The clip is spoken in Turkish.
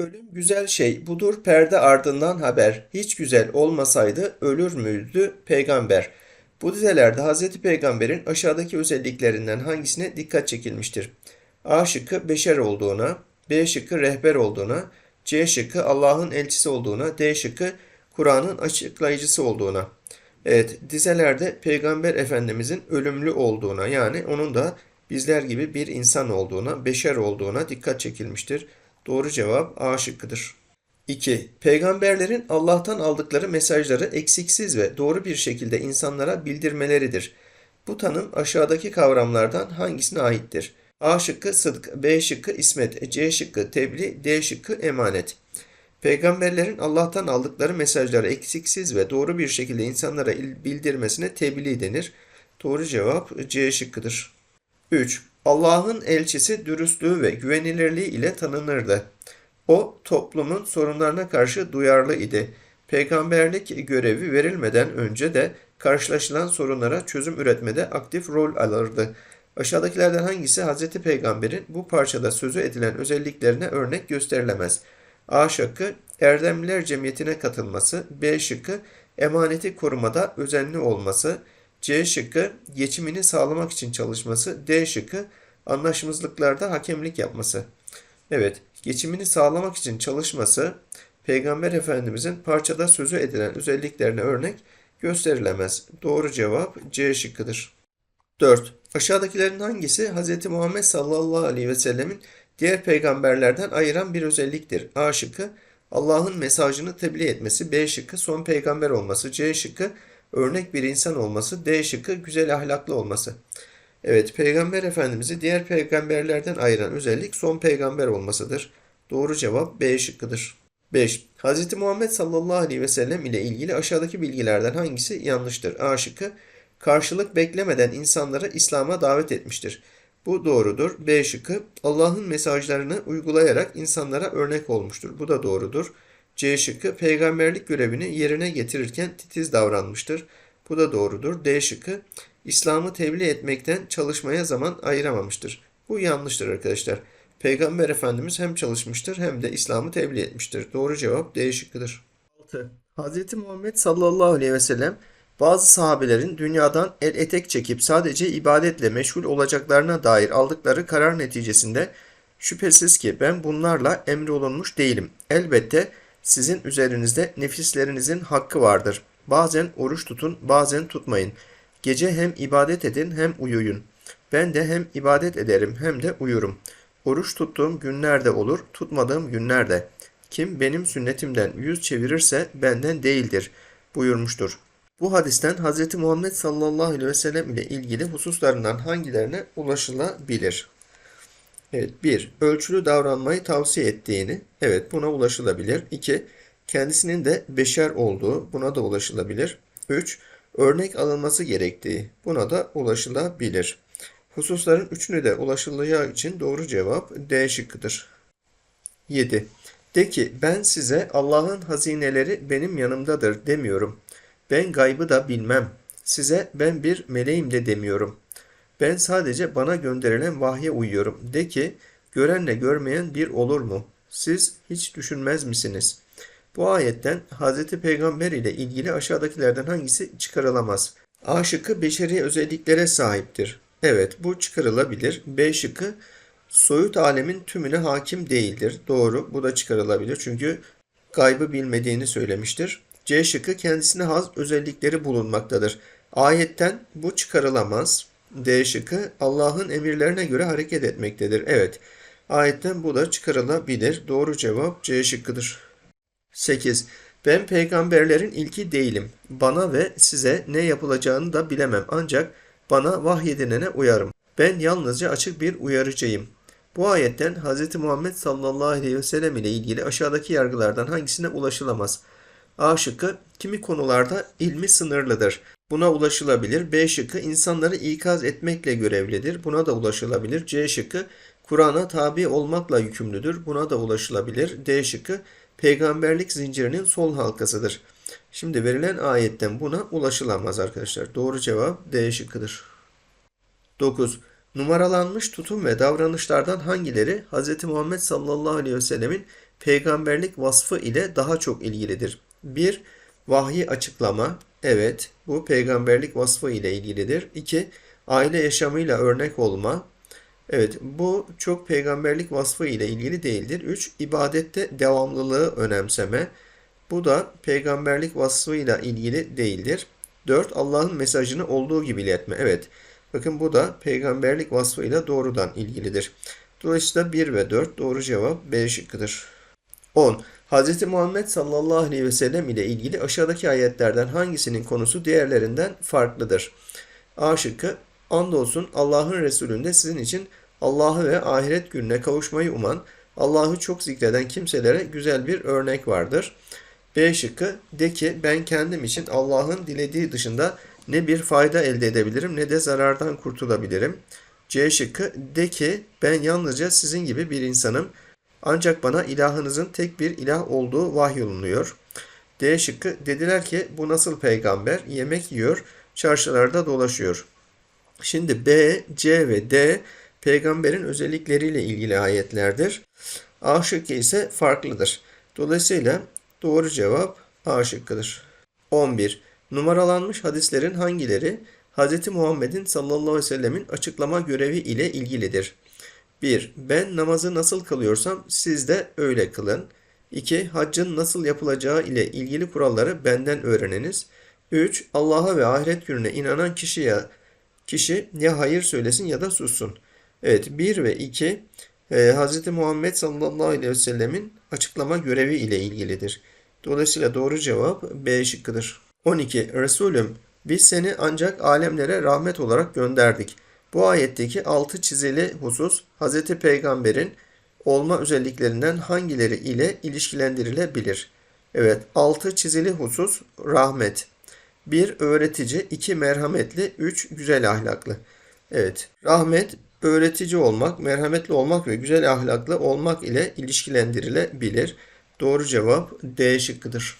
Ölüm güzel şey, budur perde ardından haber. Hiç güzel olmasaydı ölür müydü peygamber? Bu dizelerde Hz. Peygamber'in aşağıdaki özelliklerinden hangisine dikkat çekilmiştir? A şıkkı beşer olduğuna, B şıkkı rehber olduğuna, C şıkkı Allah'ın elçisi olduğuna, D şıkkı Kur'an'ın açıklayıcısı olduğuna. Evet, dizelerde Peygamber Efendimizin ölümlü olduğuna yani onun da bizler gibi bir insan olduğuna, beşer olduğuna dikkat çekilmiştir. Doğru cevap A şıkkıdır. 2. Peygamberlerin Allah'tan aldıkları mesajları eksiksiz ve doğru bir şekilde insanlara bildirmeleridir. Bu tanım aşağıdaki kavramlardan hangisine aittir? A şıkkı sıdk, B şıkkı ismet, C şıkkı tebliğ, D şıkkı emanet. Peygamberlerin Allah'tan aldıkları mesajları eksiksiz ve doğru bir şekilde insanlara il- bildirmesine tebliğ denir. Doğru cevap C şıkkıdır. 3. Allah'ın elçisi dürüstlüğü ve güvenilirliği ile tanınırdı. O toplumun sorunlarına karşı duyarlı idi. Peygamberlik görevi verilmeden önce de karşılaşılan sorunlara çözüm üretmede aktif rol alırdı. Aşağıdakilerden hangisi Hz. Peygamber'in bu parçada sözü edilen özelliklerine örnek gösterilemez? A şıkkı Erdemliler Cemiyeti'ne katılması, B şıkkı emaneti korumada özenli olması, C şıkkı geçimini sağlamak için çalışması, D şıkkı anlaşmazlıklarda hakemlik yapması. Evet, geçimini sağlamak için çalışması Peygamber Efendimizin parçada sözü edilen özelliklerine örnek gösterilemez. Doğru cevap C şıkkıdır. 4. Aşağıdakilerin hangisi Hz. Muhammed sallallahu aleyhi ve sellemin diğer peygamberlerden ayıran bir özelliktir? A şıkkı Allah'ın mesajını tebliğ etmesi, B şıkkı son peygamber olması, C şıkkı örnek bir insan olması, D şıkkı güzel ahlaklı olması. Evet, Peygamber Efendimiz'i diğer peygamberlerden ayıran özellik son peygamber olmasıdır. Doğru cevap B şıkkıdır. 5. Hz. Muhammed sallallahu aleyhi ve sellem ile ilgili aşağıdaki bilgilerden hangisi yanlıştır? A şıkkı karşılık beklemeden insanları İslam'a davet etmiştir. Bu doğrudur. B şıkkı Allah'ın mesajlarını uygulayarak insanlara örnek olmuştur. Bu da doğrudur. C şıkkı peygamberlik görevini yerine getirirken titiz davranmıştır. Bu da doğrudur. D şıkkı İslam'ı tebliğ etmekten çalışmaya zaman ayıramamıştır. Bu yanlıştır arkadaşlar. Peygamber Efendimiz hem çalışmıştır hem de İslam'ı tebliğ etmiştir. Doğru cevap D şıkkıdır. 6. Hz. Muhammed sallallahu aleyhi ve sellem bazı sahabelerin dünyadan el etek çekip sadece ibadetle meşgul olacaklarına dair aldıkları karar neticesinde şüphesiz ki ben bunlarla emrolunmuş değilim. Elbette sizin üzerinizde nefislerinizin hakkı vardır. Bazen oruç tutun, bazen tutmayın. Gece hem ibadet edin hem uyuyun. Ben de hem ibadet ederim hem de uyurum. Oruç tuttuğum günlerde olur, tutmadığım günlerde. Kim benim sünnetimden yüz çevirirse benden değildir buyurmuştur. Bu hadisten Hz. Muhammed sallallahu aleyhi ve sellem ile ilgili hususlarından hangilerine ulaşılabilir? Evet, 1. Ölçülü davranmayı tavsiye ettiğini, evet buna ulaşılabilir. 2. Kendisinin de beşer olduğu, buna da ulaşılabilir. 3. Örnek alınması gerektiği, buna da ulaşılabilir. Hususların üçüne de ulaşılacağı için doğru cevap D şıkkıdır. 7. De ki ben size Allah'ın hazineleri benim yanımdadır demiyorum. Ben gaybı da bilmem. Size ben bir meleğim de demiyorum. Ben sadece bana gönderilen vahye uyuyorum. De ki görenle görmeyen bir olur mu? Siz hiç düşünmez misiniz? Bu ayetten Hz. Peygamber ile ilgili aşağıdakilerden hangisi çıkarılamaz? A şıkkı beşeri özelliklere sahiptir. Evet bu çıkarılabilir. B şıkkı soyut alemin tümüne hakim değildir. Doğru bu da çıkarılabilir çünkü gaybı bilmediğini söylemiştir. C şıkkı kendisine has özellikleri bulunmaktadır. Ayetten bu çıkarılamaz. D şıkkı Allah'ın emirlerine göre hareket etmektedir. Evet ayetten bu da çıkarılabilir. Doğru cevap C şıkkıdır. 8. Ben peygamberlerin ilki değilim. Bana ve size ne yapılacağını da bilemem ancak bana vahyedilene uyarım. Ben yalnızca açık bir uyarıcıyım. Bu ayetten Hz. Muhammed sallallahu aleyhi ve sellem ile ilgili aşağıdaki yargılardan hangisine ulaşılamaz? A şıkkı kimi konularda ilmi sınırlıdır. Buna ulaşılabilir. B şıkkı insanları ikaz etmekle görevlidir. Buna da ulaşılabilir. C şıkkı Kur'an'a tabi olmakla yükümlüdür. Buna da ulaşılabilir. D şıkkı peygamberlik zincirinin sol halkasıdır. Şimdi verilen ayetten buna ulaşılamaz arkadaşlar. Doğru cevap D şıkkıdır. 9. Numaralanmış tutum ve davranışlardan hangileri Hz. Muhammed sallallahu aleyhi ve sellemin peygamberlik vasfı ile daha çok ilgilidir? 1. Vahyi açıklama. Evet, bu peygamberlik vasfı ile ilgilidir. 2. Aile yaşamıyla örnek olma. Evet, bu çok peygamberlik vasfı ile ilgili değildir. 3. ibadette devamlılığı önemseme. Bu da peygamberlik vasfıyla ilgili değildir. 4. Allah'ın mesajını olduğu gibi iletme. Evet, bakın bu da peygamberlik vasfıyla doğrudan ilgilidir. Dolayısıyla 1 ve 4 doğru cevap B şıkkıdır. 10. Hz. Muhammed sallallahu aleyhi ve sellem ile ilgili aşağıdaki ayetlerden hangisinin konusu diğerlerinden farklıdır? A şıkkı Andolsun Allah'ın Resulünde sizin için Allah'ı ve ahiret gününe kavuşmayı uman, Allah'ı çok zikreden kimselere güzel bir örnek vardır. B şıkkı de ki ben kendim için Allah'ın dilediği dışında ne bir fayda elde edebilirim ne de zarardan kurtulabilirim. C şıkkı de ki ben yalnızca sizin gibi bir insanım. Ancak bana ilahınızın tek bir ilah olduğu vahyolunuyor. D şıkkı dediler ki bu nasıl peygamber yemek yiyor çarşılarda dolaşıyor. Şimdi B, C ve D peygamberin özellikleriyle ilgili ayetlerdir. A şıkkı ise farklıdır. Dolayısıyla doğru cevap A şıkkıdır. 11. Numaralanmış hadislerin hangileri Hz. Muhammed'in sallallahu aleyhi ve sellemin açıklama görevi ile ilgilidir? 1. Ben namazı nasıl kılıyorsam siz de öyle kılın. 2. Haccın nasıl yapılacağı ile ilgili kuralları benden öğreniniz. 3. Allah'a ve ahiret gününe inanan kişiye kişi ya hayır söylesin ya da sussun. Evet 1 ve 2 e, Hz. Muhammed sallallahu aleyhi ve sellemin açıklama görevi ile ilgilidir. Dolayısıyla doğru cevap B şıkkıdır. 12. Resulüm biz seni ancak alemlere rahmet olarak gönderdik. Bu ayetteki altı çizili husus Hz. Peygamber'in olma özelliklerinden hangileri ile ilişkilendirilebilir? Evet, altı çizili husus rahmet. 1. Öğretici, 2. Merhametli, 3. Güzel ahlaklı. Evet, rahmet öğretici olmak, merhametli olmak ve güzel ahlaklı olmak ile ilişkilendirilebilir. Doğru cevap D şıkkıdır.